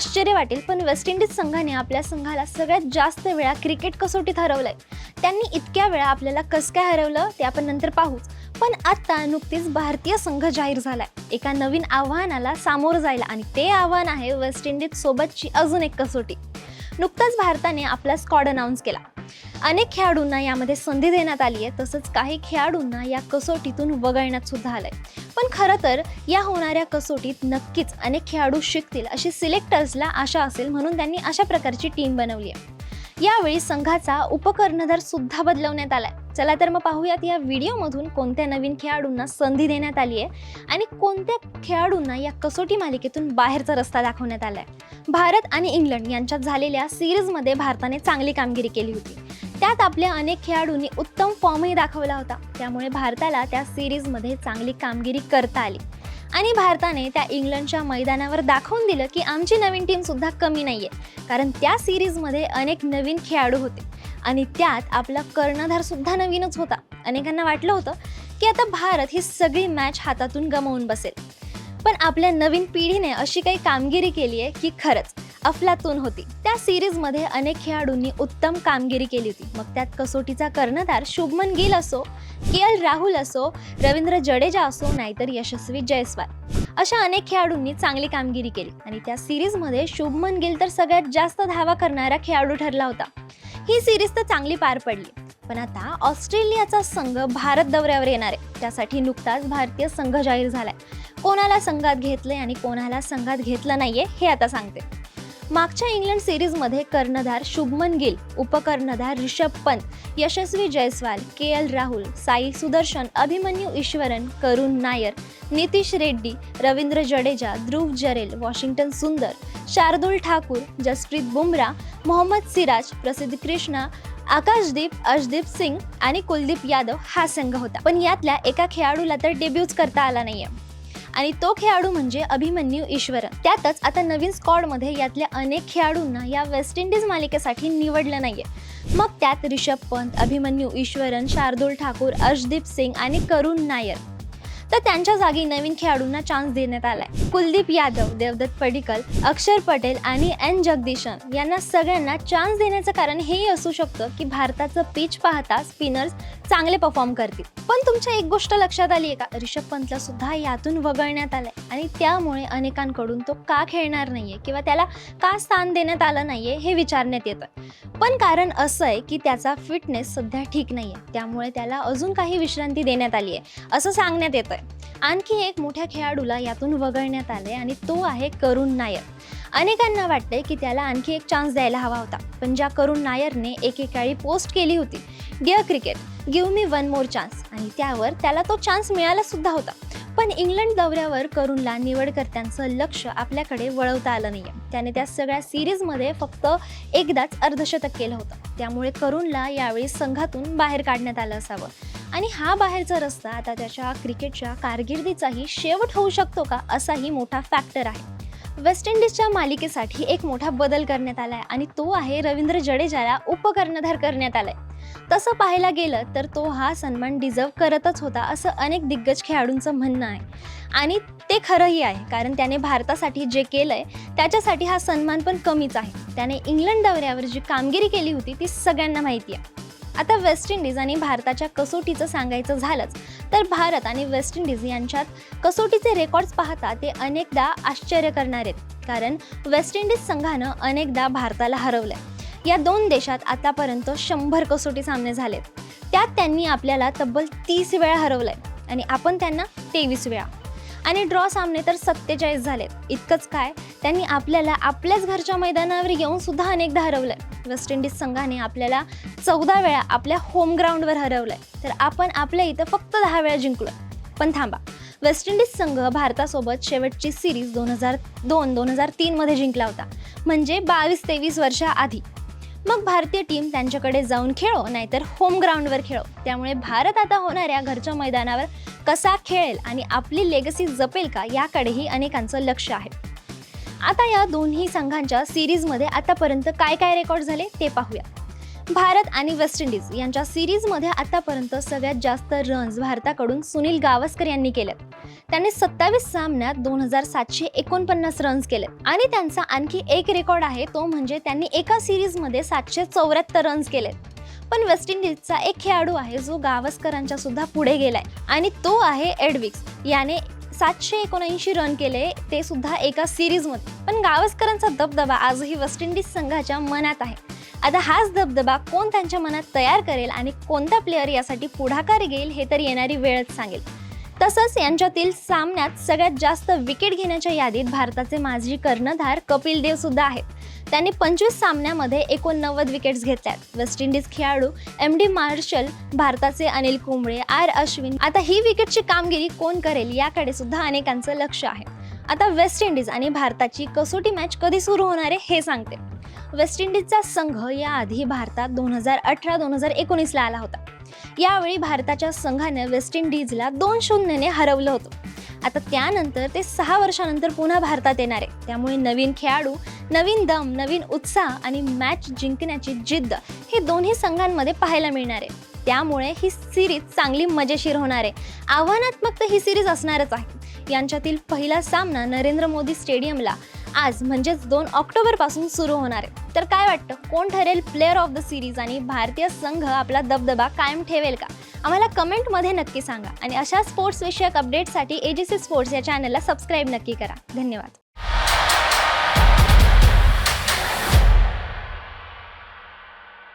आश्चर्य वाटेल पण वेस्ट इंडिज संघाने आपल्या संघाला सगळ्यात जास्त वेळा क्रिकेट कसोटीत हरवलंय. त्यांनी इतक्या वेळा आपल्याला कसं काय हरवलं ते आपण नंतर पाहूच. पण आत्ता नुकतीच भारतीय संघ जाहीर झालाय. एका नवीन आव्हानाला सामोरं जायला आणि ते आव्हान आहे वेस्ट इंडिज सोबतची अजून एक कसोटी. नुकताच भारताने आपला स्कॉड अनाऊन्स केला. अनेक खेळाडूंना यामध्ये संधी देण्यात आली आहे. तसंच काही खेळाडूंना या कसोटीतून वगळण्यात सुद्धा आलंय. पण खरं तर या होणाऱ्या कसोटीत नक्कीच अनेक खेळाडू शिकतील अशी सिलेक्टर्सला आशा असेल म्हणून त्यांनी अशा प्रकारची टीम बनवली आहे. यावेळी संघाचा उपकर्णधार सुद्धा बदलवण्यात आलाय. चला तर मग पाहूयात या व्हिडिओमधून कोणत्या नवीन खेळाडूंना संधी देण्यात आली आहे आणि कोणत्या खेळाडूंना या कसोटी मालिकेतून बाहेरचा रस्ता दाखवण्यात आलाय. भारत आणि इंग्लंड यांच्यात झालेल्या सिरीजमध्ये भारताने चांगली कामगिरी केली होती. त्यात आपल्या अनेक खेळाडूंनी उत्तम फॉर्मही दाखवला होता. त्यामुळे भारताला त्या सिरीजमध्ये चांगली कामगिरी करता आली. आणि भारताने त्या इंग्लंडच्या मैदानावर दाखवून दिलं की आमची नवीन टीम सुद्धा कमी नाहीये. कारण त्या सिरीजमध्ये अनेक नवीन खेळाडू होते. आणि त्यात आपला कर्णधार सुद्धा नवीनच होता. अनेकांना वाटलं होतं की आता भारत ही सगळी मॅच हातातून गमावून बसेल. पण आपल्या नवीन पिढीने अशी काही कामगिरी केली आहे की खरंच. अफलातून होती. त्या सिरीजमध्ये अनेक खेळाडूंनी उत्तम कामगिरी केली होती. मग त्यात कसोटीचा कर्णधार शुभमन गिल असो के एल राहुल असो रवींद्र जडेजा असो नाहीतर यशस्वी जयस्वाल. अशा अनेक खेळाडूंनी चांगली कामगिरी केली आणि त्या सिरीजमध्ये शुभमन गिल तर सगळ्यात जास्त धावा करणारा खेळाडू ठरला होता. ही सिरीज तर चांगली पार पडली. पण आता ऑस्ट्रेलियाचा संघ भारत दौऱ्यावर येणार आहे. त्यासाठी नुकताच भारतीय संघ जाहीर झालाय. कोणाला संघात घेतलंय आणि कोणाला संघात घेतलं नाहीये हे आता सांगते. मागच्या इंग्लंड सिरीजमध्ये कर्णधार शुभमन गिल उपकर्णधार Rishabh Pant Yashasvi Jaiswal K L Rahul Sai Sudharsan Abhimanyu Easwaran Karun Nair Nitish Reddy Ravindra Jadeja Dhruv Jurel Washington Sundar Shardul Thakur Jasprit Bumrah Mohammed Siraj प्रसिद्ध कृष्णा आकाशदीप अशदीप सिंग आणि कुलदीप यादव हा संघ होता. पण यातल्या एका खेळाडूला तर डेब्यूच करता आला नाहीये. आणि तो खेळाडू म्हणजे अभिमन्यू ईश्वरन. त्यातच आता नवीन स्कॉडमध्ये यातल्या अनेक खेळाडूंना या वेस्ट इंडिज मालिकेसाठी निवडलं नाहीये. मग त्यात रिषभ पंत अभिमन्यू ईश्वरन शार्दुल ठाकूर अर्शदीप सिंग आणि करुण नायर. तर त्यांच्या जागी नवीन खेळाडूंना चान्स देण्यात आलाय. कुलदीप यादव देवदत्त पडिकल अक्षर पटेल आणि एन. जगदीशन यांना सगळ्यांना चान्स देण्याचं कारण हेही असू शकतं की भारताचं पिच पाहता स्पिनर्स चांगले परफॉर्म करतील. पण तुमच्या एक गोष्ट लक्षात आली आहे का? रिषभ पंतला सुद्धा यातून वगळण्यात आलंय. आणि त्यामुळे अनेकांकडून तो का खेळणार नाहीये किंवा त्याला का स्थान देण्यात आलं नाहीये हे विचारण्यात येतं पण कारण असं आहे की त्याचा फिटनेस सध्या ठीक नाहीये. त्यामुळे त्याला अजून काही विश्रांती देण्यात आली आहे असं सांगण्यात येतं आणखी एक मोठ्या खेळाडूला यातून वगळण्यात आले आणि तो आहे करुण नायर. अनेकांना वाटते की त्याला आणखी एक चान्स द्यायला हवा होता पण ज्या करुण नायरने एकेकाळी पोस्ट केली होती dear cricket give me one more chance आणि त्यावर त्याला तो चान्स मिळाला सुद्धा होता. पण इंग्लंड दौऱ्यावर करुणला निवडकर्त्यांचं लक्ष आपल्याकडे वळवता आलं नाहीये. त्याने त्या सगळ्या सिरीजमध्ये फक्त एकदाच अर्धशतक केलं होतं. त्यामुळे करुणला यावेळी संघातून बाहेर काढण्यात आलं असावं. आणि हा बाहेरचा रस्ता आता त्याच्या क्रिकेटच्या कारकिर्दीचाही शेवट होऊ शकतो का असाही मोठा फॅक्टर आहे. वेस्ट इंडिजच्या मालिकेसाठी एक मोठा बदल करण्यात आलाय आणि तो आहे रवींद्र जडेजाला उपकर्णधार करण्यात आलाय. तसं पाहायला गेलं तर तो हा सन्मान डिझर्व करतच होता असं अनेक दिग्गज खेळाडूंचं म्हणणं आहे. आणि ते खरंही आहे कारण त्याने भारतासाठी जे केलं आहे त्याच्यासाठी हा सन्मान पण कमीच आहे. त्याने इंग्लंड दौऱ्यावर जी कामगिरी केली होती ती सगळ्यांना माहिती आहे. आता वेस्ट इंडिज आणि भारताच्या कसोटीचं सांगायचं झालंच तर भारत आणि वेस्ट इंडिज यांच्यात कसोटीचे रेकॉर्ड्स पाहता ते अनेकदा आश्चर्य करणार आहेत कारण वेस्ट इंडिज संघानं अनेकदा भारताला हरवलंय. या दोन देशात आतापर्यंत शंभर कसोटी सामने झालेत. त्यात त्यांनी आपल्याला तब्बल तीस वेळा हरवलंय आणि आपण त्यांना तेवीस वेळा. आणि ड्रॉ सामने तर सत्तेचाळीस झालेत. इतकंच काय त्यांनी आपल्याला आपल्याच घरच्या मैदानावर येऊन सुद्धा अनेकदा हरवलंय. वेस्ट इंडिज संघाने आपल्याला चौदा वेळा आपल्या होम ग्राउंडवर हरवलंय. तर आपण आपल्या इथं फक्त दहा वेळा जिंकलो पण थांबा. वेस्ट इंडिज संघ भारतासोबत शेवटची सिरीज दोन हजार दोन दोन हजार तीनमध्ये जिंकला होता. म्हणजे बावीस तेवीस वर्षाआधी. मग भारतीय टीम त्यांच्याकडे जाऊन खेळो नाहीतर होम ग्राउंडवर खेळो. त्यामुळे भारत आता होणाऱ्या घरच्या मैदानावर कसा खेळेल आणि आपली लेगसी जपेल का याकडेही अनेकांचं लक्ष आहे. आता या दोन्ही संघांच्या सिरीजमध्ये आतापर्यंत काय काय रेकॉर्ड झाले ते पाहूया. भारत आणि वेस्ट इंडिज यांच्या सिरीजमध्ये आतापर्यंत सगळ्यात जास्त रन्स भारताकडून सुनील गावस्कर यांनी केलेत. त्यांनी सत्तावीस सामन्यात दोन हजार सातशे एकोणपन्नास रन्स केलेत. आणि त्यांचा आणखी एक रेकॉर्ड आहे तो म्हणजे त्यांनी एका सिरीजमध्ये सातशे चौऱ्याहत्तर रन्स केलेत. पण वेस्ट इंडिजचा एक खेळाडू आहे जो गावस्करांच्या सुद्धा पुढे गेलाय. आणि तो आहे एडविक्स याने सातशे एकोणऐंशी रन केले ते सुद्धा एका सिरीजमध्ये पण गावस्करांचा दबदबा आजही वेस्ट इंडिज संघाच्या मनात आहे. आता हाच दबदबा कोण त्यांच्या मनात तयार करेल आणि कोणता प्लेअर यासाठी पुढाकार घेईल हे तर येणारी वेळच सांगेल. तसंच यांच्यातील सामन्यात सगळ्यात जास्त विकेट घेण्याच्या यादीत भारताचे माजी कर्णधार कपिल देव सुद्धा आहेत. त्यांनी पंचवीस सामन्यामध्ये एकोणनव्वद विकेट्स घेतल्यात. वेस्ट इंडिज खेळाडू एम डी मार्शल भारताचे अनिल कुंबळे आर अश्विन आता ही विकेटची कामगिरी कोण करेल याकडे सुद्धा अनेकांचं लक्ष आहे. आता वेस्ट इंडिज आणि भारताची कसोटी मॅच कधी सुरू होणार आहे हे सांगते. वेस्ट इंडिजचा संघ याआधी भारतात दोन हजार अठरा दोन हजार एकोणीसला आला होता. यावेळी भारताच्या संघाने वेस्ट इंडिजला दोन शून्यने हरवलं होतं. आता त्यानंतर ते सहा वर्षानंतर पुन्हा भारतात येणार आहे. त्यामुळे नवीन खेळाडू नवीन दम नवीन उत्साह आणि मॅच जिंकण्याची जिद्द हे दोन्ही संघांमध्ये पाहायला मिळणार आहे. त्यामुळे ही सिरीज चांगली मजेशीर होणार आहे. आव्हानात्मक तर ही सिरीज असणारच आहे. यांच्यातील पहिला सामना नरेंद्र मोदी स्टेडियमला आज म्हणजेच दोन ऑक्टोबरपासून सुरू होणार आहे. तर काय वाटतं? कोण ठरेल प्लेअर ऑफ द सिरीज आणि भारतीय संघ आपला दबदबा कायम ठेवेल का? आम्हाला कमेंटमध्ये नक्की सांगा आणि अशा स्पोर्ट्सविषयक अपडेटसाठी एजीसी स्पोर्ट्स या चॅनलला सबस्क्राईब नक्की करा. धन्यवाद.